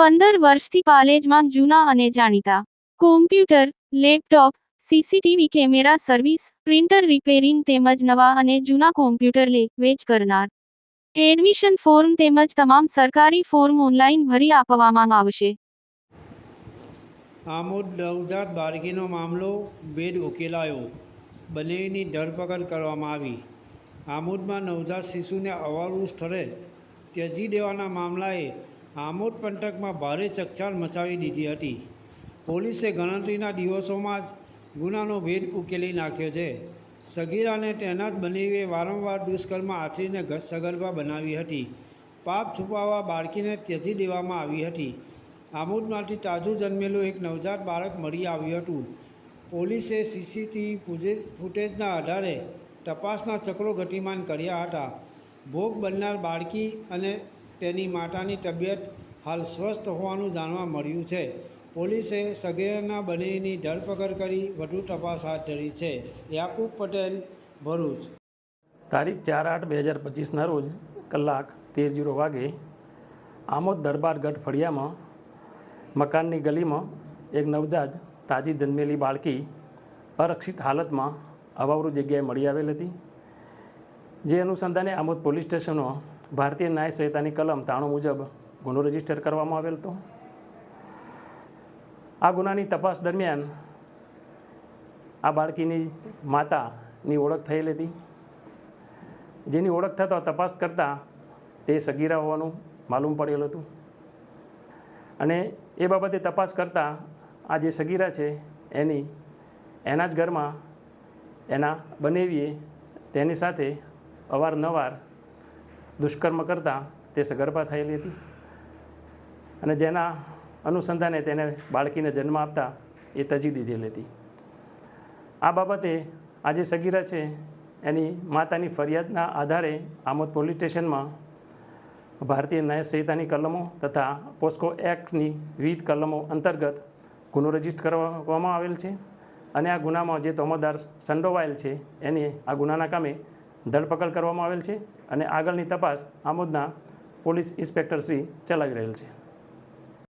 પંદર વર્ષથી પાલેજમાં જૂના અને જાણીતા. Computer laptop CCTV camera service printer repairing તેમજ નવા અને જૂના કોમ્પ્યુટર લે, વેચ કરનાર. એડમિશન ફોર્મ તેમજ તમામ સરકારી ફોર્મ ઓનલાઈન ભરી આપવામાં આવશે. આમોદ નવજાત બાળકીનો મામલો બેડ ઉકેલાયો. બંનેની ધરપકડ કરવામાં આવી. આમોદમાં નવજાત શિશુને અવારું સ્થળે ત્યજી દેવાના મામલાએ આમોદ પંથકમાં ભારે ચકચાર મચાવી દીધી હતી. પોલીસે ગણતરીના દિવસોમાં જ ગુનાનો ભેદ ઉકેલી નાખ્યો છે. સગીરાને તેના જ બનેવીએ વારંવાર દુષ્કર્મ આચરીને સગર્ભા બનાવી હતી. પાપ છુપાવવા બાળકીને ત્યજી દેવામાં આવી હતી. આમોદમાંથી તાજું જન્મેલું એક નવજાત બાળક મળી આવ્યું હતું. પોલીસે સીસીટીવી ફૂટેજના આધારે તપાસના ચક્રો ગતિમાન કર્યા હતા. ભોગ બનનાર બાળકી અને તેની માતાની તબિયત હાલ સ્વસ્થ હોવાનું જાણવા મળ્યું છે. પોલીસે સગીરના બંનેની ધરપકડ કરી વધુ તપાસ હાથ ધરી છે. યાકુબ પટેલ, ભરૂચ. તારીખ ચાર આઠ બે હજાર પચીસના રોજ કલાક તેર જીરો વાગે આમોદ દરબાર ગઢ ફળિયામાં મકાનની ગલીમાં એક નવજાત તાજી જન્મેલી બાળકી અરક્ષિત હાલતમાં અવાવરૂ જગ્યાએ મળી આવેલ હતી. જે અનુસંધાને આમોદ પોલીસ સ્ટેશનમાં ભારતીય ન્યાય સંહિતાની કલમ તાણુ મુજબ ગુનો રજિસ્ટર કરવામાં આવેલ હતો. આ ગુનાની તપાસ દરમિયાન આ બાળકીની માતાની ઓળખ થયેલ હતી. જેની ઓળખ થતાં તપાસ કરતાં તે સગીરા હોવાનું માલુમ પડેલ હતું. અને એ બાબતે તપાસ કરતાં આ જે સગીરા છે એની, એના જ ઘરમાં એના બનેવીએ તેની સાથે અવારનવાર દુષ્કર્મ કરતાં તે સગર્ભા થયેલી હતી. અને જેના અનુસંધાને તેને બાળકીને જન્મ આપતા એ તજી દીધેલી હતી. આ બાબતે આ જે સગીરા છે એની માતાની ફરિયાદના આધારે આમોદ પોલીસ સ્ટેશનમાં ભારતીય ન્યાય સંહિતાની કલમો તથા પોસ્કો એક્ટની વિવિધ કલમો અંતર્ગત ગુનો રજિસ્ટર કરવામાં આવેલ છે. અને આ ગુનામાં જે તોમદાર સંડોવાયેલ છે, એને આ ગુનાના કામે ધરપકડ કરવામાં આવેલ છે અને આગળની તપાસ આમોદના પોલીસ ઇન્સ્પેક્ટર શ્રી ચલાવી રહેલ છે.